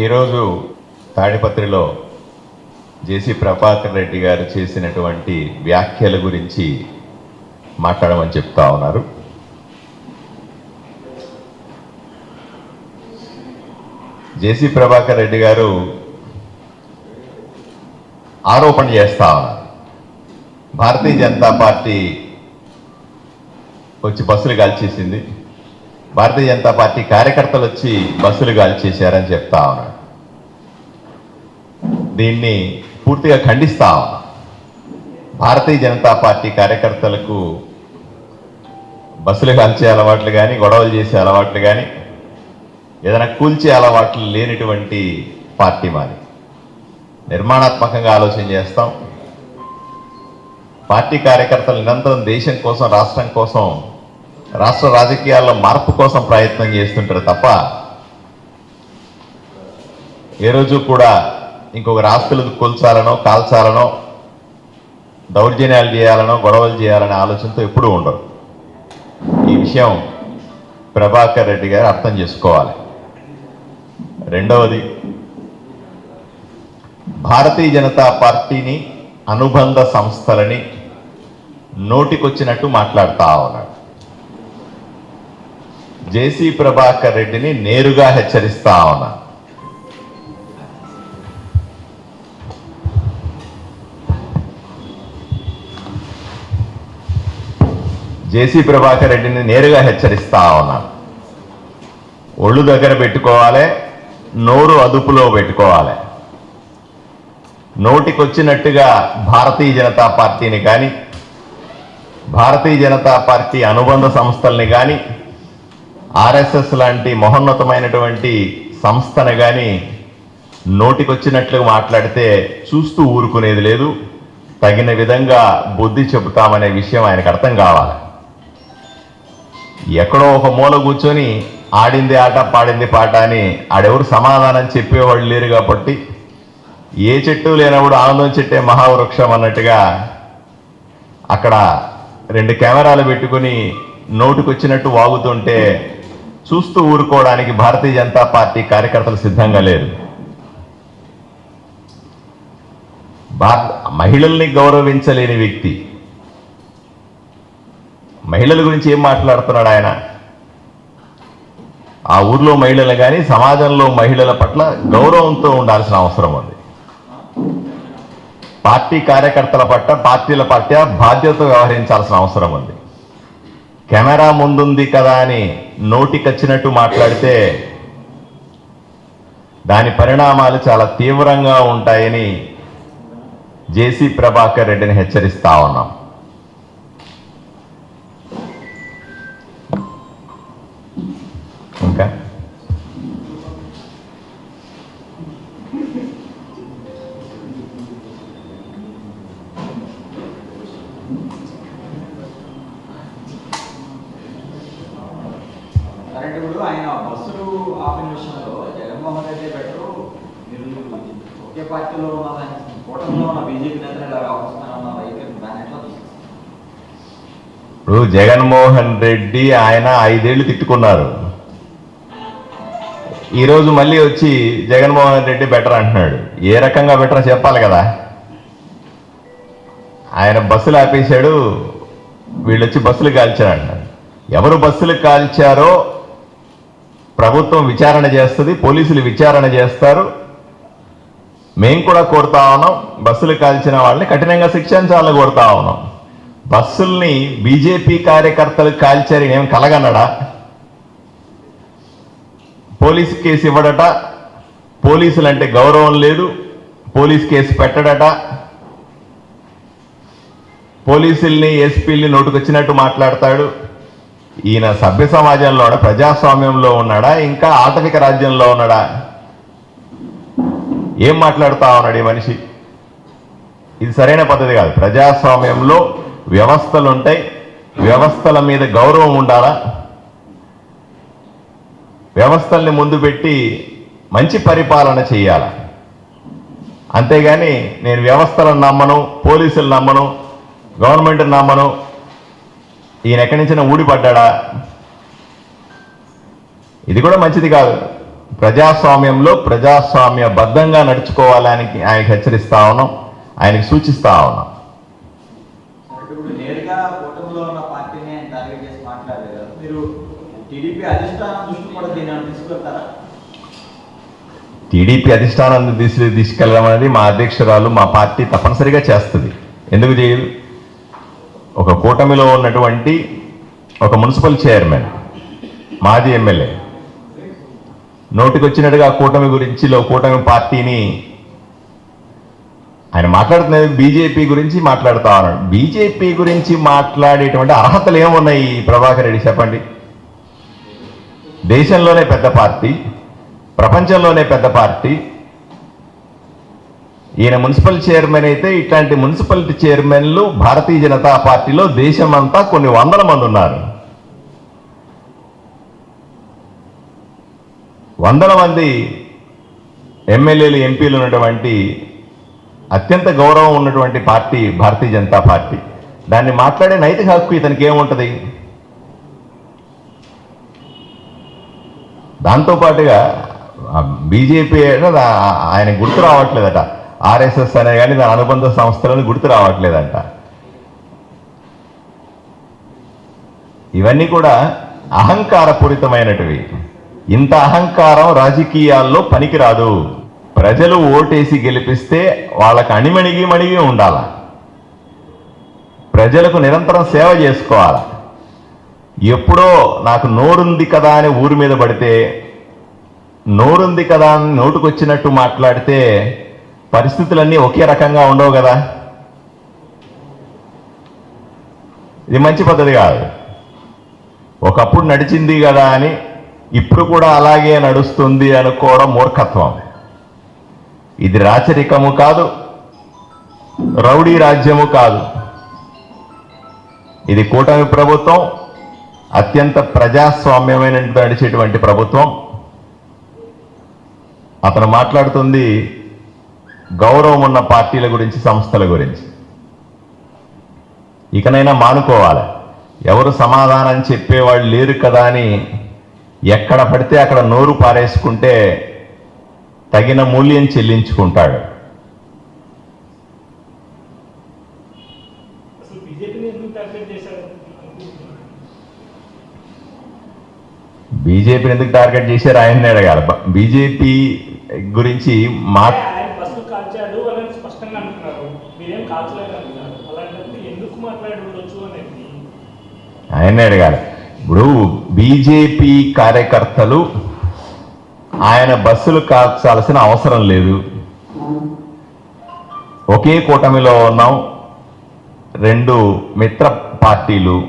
ఈరోజు తాడిపత్రిలో జేసీ ప్రభాకర్ రెడ్డి గారు చేసినటువంటి వ్యాఖ్యల గురించి మాట్లాడమని చెప్తా ఉన్నారు. జేసీ ప్రభాకర్ రెడ్డి గారు ఆరోపణ చేస్తా ఉన్నారు. భారతీయ జనతా పార్టీ వచ్చి బస్సులు కాల్చేసింది. భారతీయ జనతా పార్టీ కార్యకర్తలు వచ్చి బస్సులు కాల్చేశారని చెప్తా ఉన్నాడు. దీన్ని పూర్తిగా ఖండిస్తా భారతీయ జనతా పార్టీ కార్యకర్తలకు బస్సులు కాల్చే అలవాట్లు కానీ గొడవలు చేసే అలవాట్లు కానీ ఏదైనా కూల్చే అలవాట్లు లేనిటువంటి పార్టీ మాది. నిర్మాణాత్మకంగా ఆలోచన చేస్తాం. పార్టీ కార్యకర్తలు నిరంతరం దేశం కోసం రాష్ట్రం కోసం రాష్ట్ర రాజకీయాల్లో మార్పు కోసం ప్రయత్నం చేస్తుంటారు తప్ప ఏ రోజు కూడా ఇంకొక ఆస్తులు కూల్చాలనో కాల్చాలనో దౌర్జన్యాలు చేయాలనో గొడవలు చేయాలనే ఆలోచనతో ఎప్పుడూ ఉండరు. ఈ విషయం ప్రభాకర్ రెడ్డి గారు అర్థం చేసుకోవాలి. రెండవది భారతీయ జనతా పార్టీని అనుబంధ సంస్థలని నోటికొచ్చినట్టు మాట్లాడుతా ఉన్నాడు జేసీ ప్రభాకర్ రెడ్డిని నేరుగా హెచ్చరిస్తా ఉన్నా. జేసీ ప్రభాకర్ రెడ్డిని నేరుగా హెచ్చరిస్తా ఉన్నా. ఒళ్ళు దగ్గర పెట్టుకోవాలి నోరు అదుపులో పెట్టుకోవాలి. నోటికొచ్చినట్టుగా భారతీయ జనతా పార్టీని కానీ భారతీయ జనతా పార్టీ అనుబంధ సంస్థల్ని కానీ ఆర్ఎస్ఎస్ లాంటి మహోన్నతమైనటువంటి సంస్థను కానీ నోటికొచ్చినట్లుగా మాట్లాడితే చూస్తూ ఊరుకునేది లేదు. తగిన విధంగా బుద్ధి చెబుతామనే విషయం ఆయనకు అర్థం కావాలి. ఎక్కడో ఒక మూల కూర్చొని ఆడింది ఆట పాడింది పాట అని ఆడెవరు సమాధానం చెప్పేవాళ్ళు లేరు కాబట్టి ఏ చెట్టు లేనప్పుడు ఆనందం చెట్టే మహావృక్షం అన్నట్టుగా అక్కడ రెండు కెమెరాలు పెట్టుకుని నోటుకొచ్చినట్టు వాగుతుంటే చూస్తూ ఊరుకోవడానికి భారతీయ జనతా పార్టీ కార్యకర్తలు సిద్ధంగా లేరు. భారత మహిళల్ని గౌరవించలేని వ్యక్తి. మహిళల గురించి ఏం మాట్లాడుతున్నాడు ఆయన? ఆ ఊర్లో మహిళలు కానీ సమాజంలో మహిళల పట్ల గౌరవంతో ఉండాల్సిన అవసరం ఉంది. పార్టీ కార్యకర్తల పట్ల పార్టీల పట్ల బాధ్యత వ్యవహరించాల్సిన అవసరం ఉంది. కెమెరా ముందుంది కదా అని నోటికొచ్చినట్టు మాట్లాడితే దాని పరిణామాలు చాలా తీవ్రంగా ఉంటాయని జేసీ ప్రభాకర్ రెడ్డిని హెచ్చరిస్తా ఉన్నాం. కరెంట్ ఇప్పుడు ఆయన బస్సులు ఆపిన విషయంలో జగన్మోహన్ రెడ్డి బెటరు మీరు ఒకే పార్టీలో ఉన్న కూటమిలో ఉన్న బీజేపీ నేతలు ఇలా వ్యవహరిస్తారన్న వైఖరి దాన్ని ఎట్లా ఇప్పుడు జగన్మోహన్ రెడ్డి ఆయన ఐదేళ్ళు తిట్టుకున్నారు. ఈరోజు మళ్ళీ వచ్చి జగన్మోహన్ రెడ్డి బెటర్ అంటున్నాడు. ఏ రకంగా బెటర్ చెప్పాలి కదా? ఆయన బస్సులు ఆపేశాడు వీళ్ళొచ్చి బస్సులు కాల్చారు అంటున్నాడు ఎవరు బస్సులు కాల్చారో ప్రభుత్వం విచారణ చేస్తుంది పోలీసులు విచారణ చేస్తారు. మేము కూడా కోరుతా ఉన్నాం బస్సులు కాల్చిన వాళ్ళని కఠినంగా శిక్షించాలని కోరుతా ఉన్నాం. బస్సుల్ని బీజేపీ కార్యకర్తలు కాల్చారు ఏం కలగనడా పోలీస్ కేసు ఇవ్వడట పోలీసులు అంటే గౌరవం లేదు పోలీస్ కేసు పెట్టడట. పోలీసుల్ని ఎస్పీల్ని నోటుకొచ్చినట్టు మాట్లాడతాడు. ఈయన సభ్య సమాజంలో ప్రజాస్వామ్యంలో ఉన్నాడా? ఇంకా ఆటవిక రాజ్యంలో ఉన్నాడా? ఏం మాట్లాడుతా ఉన్నాడు ఈ మనిషి? ఇది సరైన పద్ధతి కాదు. ప్రజాస్వామ్యంలో వ్యవస్థలు ఉంటాయి వ్యవస్థల మీద గౌరవం ఉండాలా? వ్యవస్థల్ని ముందు పెట్టి మంచి పరిపాలన చేయాల అంతేగాని నేను వ్యవస్థలను నమ్మను పోలీసులు నమ్మను గవర్నమెంట్ నమ్మను ఈయన ఎక్కడి నుంచి ఊడిపడ్డా ఇది కూడా మంచిది కాదు. ప్రజాస్వామ్యంలో ప్రజాస్వామ్యబద్ధంగా నడుచుకోవాలని ఆయనకు హెచ్చరిస్తా ఉన్నాం. ఆయనకు సూచిస్తా ఉన్నాం. ఆయన టీడీపీ అధిష్టానం తీసుకెళ్ళడం అనేది మా అధ్యక్షురాలు మా పార్టీ తప్పనిసరిగా చేస్తుంది. ఎందుకు చేయదు ఒక కూటమిలో ఉన్నటువంటి ఒక మున్సిపల్ చైర్మన్ మాజీ ఎమ్మెల్యే. నోటికొచ్చినట్టుగా కూటమి గురించి లో కూటమి పార్టీని ఆయన మాట్లాడుతున్నది బీజేపీ గురించి మాట్లాడుతా ఉన్నాడు. బీజేపీ గురించి మాట్లాడేటువంటి అర్హతలు ఏమున్నాయి? ప్రభాకర్ రెడ్డి చెప్పండి. దేశంలోనే పెద్ద పార్టీ ప్రపంచంలోనే పెద్ద పార్టీ ఈయన మున్సిపల్ చైర్మన్ అయితే ఇట్లాంటి మున్సిపాలిటీ చైర్మన్లు భారతీయ జనతా పార్టీలో దేశమంతా కొన్ని వందల మంది ఉన్నారు. వందల మంది ఎమ్మెల్యేలు ఎంపీలు ఉన్నటువంటి అత్యంత గౌరవం ఉన్నటువంటి పార్టీ భారతీయ జనతా పార్టీ. దాన్ని మాట్లాడే నైతిక హక్కు ఇతనికి ఏముంటుంది? దాంతోపాటుగా బీజేపీ ఆయన గుర్తు రావట్లేదట. ఆర్ఎస్ఎస్ అనే కానీ దాని అనుబంధ సంస్థలను గుర్తు రావట్లేదంట. ఇవన్నీ కూడా అహంకారపూరితమైనటివి. ఇంత అహంకారం రాజకీయాల్లో పనికిరాదు. ప్రజలు ఓటేసి గెలిపిస్తే వాళ్ళకి అణిమణిగి మణిగి ఉండాల. ప్రజలకు నిరంతరం సేవ చేసుకోవాలి. ఎప్పుడో నాకు నోరుంది కదా అని ఊరి మీద పడితే నోరుంది కదా అని నోటుకొచ్చినట్టు మాట్లాడితే పరిస్థితులన్నీ ఒకే రకంగా ఉండవు కదా? ఇది మంచి పద్ధతి కాదు. ఒకప్పుడు నడిచింది కదా అని ఇప్పుడు కూడా అలాగే నడుస్తుంది అనుకోవడం మూర్ఖత్వం. ఇది రాచరికము కాదు రౌడీ రాజ్యము కాదు. ఇది కూటమి ప్రభుత్వం అత్యంత ప్రజాస్వామ్యమైన నడిచేటువంటి ప్రభుత్వం. అతను మాట్లాడుతుంది గౌరవం ఉన్న పార్టీల గురించి సంస్థల గురించి. ఇకనైనా మానుకోవాలి. ఎవరు సమాధానం చెప్పేవాళ్ళు లేరు కదా అని ఎక్కడ పడితే అక్కడ నోరు పారేసుకుంటే తగిన మూల్యం చెల్లించుకుంటాడు. బీజేపీని ఎందుకు టార్గెట్ చేశారు? ఆయన్ని అడగాలి. బీజేపీ గురించి మా అంటే ఆయన బస్సు కాల్చాడు అని స్పష్టంగా అంటున్నారు మీరేం కాల్చలేదు అంటున్నారు అలాంటప్పుడు ఎందుకు మాట్లాడి ఉండొచ్చు అనేది ఆయన అడగాలి ఇప్పుడు బీజేపీ కార్యకర్తలు ఆయన బస్సులు కాల్చాల్సిన అవసరం లేదు. ఒకే కూటమిలో ఉన్నాం. రెండు మిత్ర పార్టీలు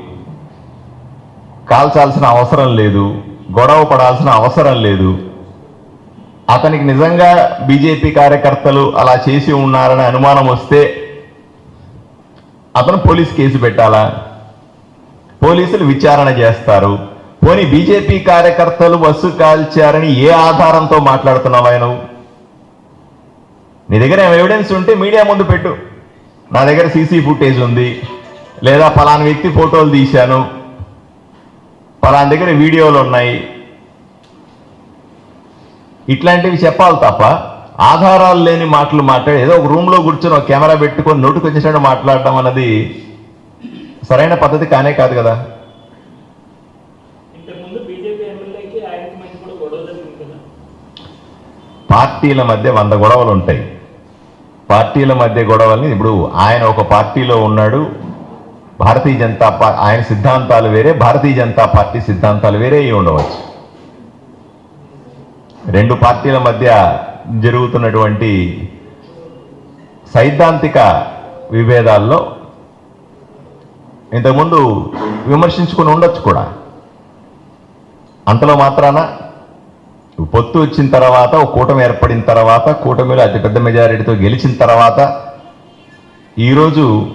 కాల్చాల్సిన అవసరం లేదు. గొడవ పడాల్సిన అవసరం లేదు. అతనికి నిజంగా బీజేపీ కార్యకర్తలు అలా చేసి ఉన్నారని అనుమానం వస్తే అతను పోలీస్ కేసు పెట్టాలా? పోలీసులు విచారణ చేస్తారు. పోనీ బీజేపీ కార్యకర్తలు బస్సు కాల్చారని ఏ ఆధారంతో మాట్లాడుతున్నావు ఆయన? నీ దగ్గర ఎవిడెన్స్ ఉంటే మీడియా ముందు పెట్టు. నా దగ్గర సీసీ ఫుటేజ్ ఉంది. లేదా పలానా వ్యక్తి ఫోటోలు తీశాను. పలానా దగ్గర వీడియోలు ఉన్నాయి. ఇట్లాంటివి చెప్పాలి తప్ప ఆధారాలు లేని మాటలు మాట్లాడి ఏదో ఒక రూమ్లో కూర్చొని ఒక కెమెరా పెట్టుకొని నోటుకు వచ్చేసినట్టు మాట్లాడడం అన్నది సరైన పద్ధతి కానే కాదు కదా. పార్టీల మధ్య వంద గొడవలు ఉంటాయి. పార్టీల మధ్య గొడవల్ని ఇప్పుడు ఆయన ఒక పార్టీలో ఉన్నాడు. భారతీయ జనతా పార్టీ ఆయన సిద్ధాంతాలు వేరే భారతీయ జనతా పార్టీ సిద్ధాంతాలు వేరే అయి ఉండవచ్చు. రెండు పార్టీల మధ్య జరుగుతున్నటువంటి సైద్ధాంతిక విభేదాల్లో ఇంతకుముందు విమర్శించుకుని ఉండొచ్చు కూడా. అంతలో మాత్రాన పొత్తు వచ్చిన తర్వాత ఒక కూటమి ఏర్పడిన తర్వాత కూటమిలో అతిపెద్ద మెజారిటీతో గెలిచిన తర్వాత ఈరోజు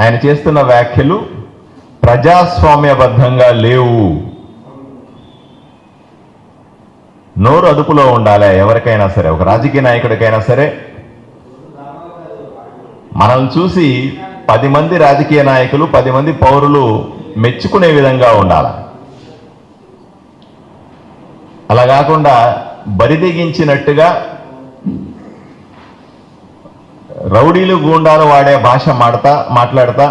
ఆయన చేస్తున్న వ్యాఖ్యలు ప్రజాస్వామ్యబద్ధంగా లేవు. నోరు అదుపులో ఉండాలి ఎవరికైనా సరే ఒక రాజకీయ నాయకుడికైనా సరే. మనల్ని చూసి పది మంది రాజకీయ నాయకులు పది మంది పౌరులు మెచ్చుకునే విధంగా ఉండాలి. అలా కాకుండా బరిదిగించినట్టుగా రౌడీలు గూండాలు వాడే భాష మాడతా మాట్లాడతా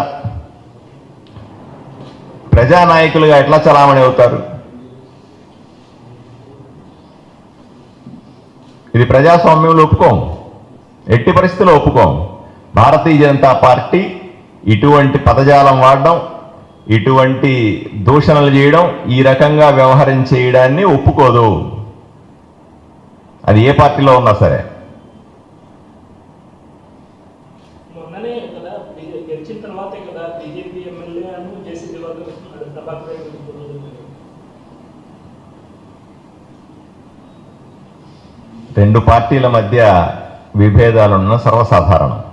ప్రజానాయకులుగా ఎట్లా చలామణి అవుతారు? ఇది ప్రజాస్వామ్యంలో ఒప్పుకోం ఎట్టి పరిస్థితుల్లో ఒప్పుకోం భారతీయ జనతా పార్టీ ఇటువంటి పదజాలం వాడడం ఇటువంటి దూషణలు చేయడం ఈ రకంగా వ్యవహారం చేయడాన్ని ఒప్పుకోదు. అది ఏ పార్టీలో ఉన్నా సరే. రెండు పార్టీల మధ్య విభేదాలున్న సర్వసాధారణం.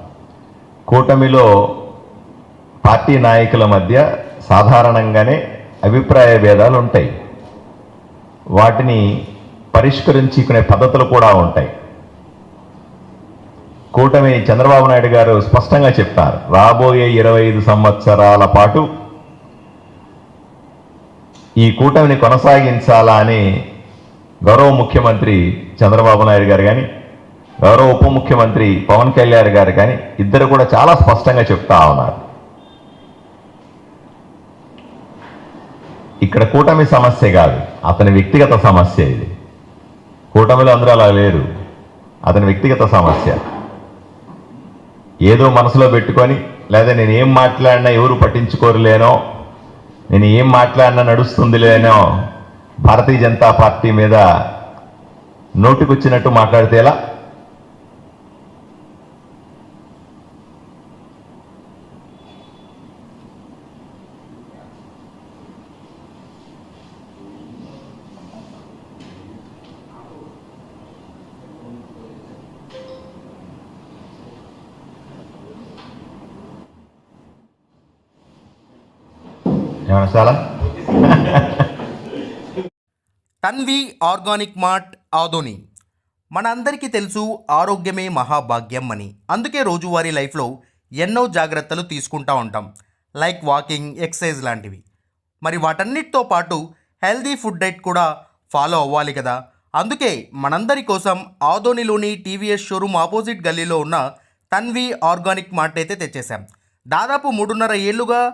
కూటమిలో పార్టీ నాయకుల మధ్య సాధారణంగానే అభిప్రాయ భేదాలు ఉంటాయి. వాటిని పరిష్కరించుకునే పద్ధతులు కూడా ఉంటాయి. కూటమి చంద్రబాబు నాయుడు గారు స్పష్టంగా చెప్తారు. రాబోయే ఇరవై ఐదు సంవత్సరాల పాటు ఈ కూటమిని కొనసాగించాలా అని గౌరవ ముఖ్యమంత్రి చంద్రబాబు నాయుడు గారు కానీ గౌరవ ఉప ముఖ్యమంత్రి పవన్ కళ్యాణ్ గారు కానీ ఇద్దరు కూడా చాలా స్పష్టంగా చెప్తా ఉన్నారు. ఇక్కడ కూటమి సమస్య కాదు. అతని వ్యక్తిగత సమస్య ఇది. కూటమిలో అందరూ అలా లేరు. అతని వ్యక్తిగత సమస్య. ఏదో మనసులో పెట్టుకొని లేదా నేను ఏం మాట్లాడినా ఎవరు పట్టించుకోరులేనో నేను ఏం మాట్లాడినా నడుస్తుంది లేనో భారతీయ జనతా పార్టీ మీద నోటికొచ్చినట్టు మాట్లాడితే ఎలా? చాలా తన్వి ఆర్గానిక్ మార్ట్ ఆదోని. మనందరికీ తెలుసు ఆరోగ్యమే మహాభాగ్యం అని. అందుకే రోజువారీ లైఫ్లో ఎన్నో జాగ్రత్తలు తీసుకుంటా ఉంటాం. లైక్ వాకింగ్ ఎక్సర్సైజ్ లాంటివి. మరి వాటన్నిటితో పాటు హెల్దీ ఫుడ్ డైట్ కూడా ఫాలో అవ్వాలి కదా. అందుకే మనందరి కోసం ఆదోనిలోని టీవీఎస్ షోరూమ్ ఆపోజిట్ గల్లీలో ఉన్న తన్వి ఆర్గానిక్ మార్ట్ అయితే తెచ్చేసాం దాదాపు మూడున్నర ఏళ్ళుగా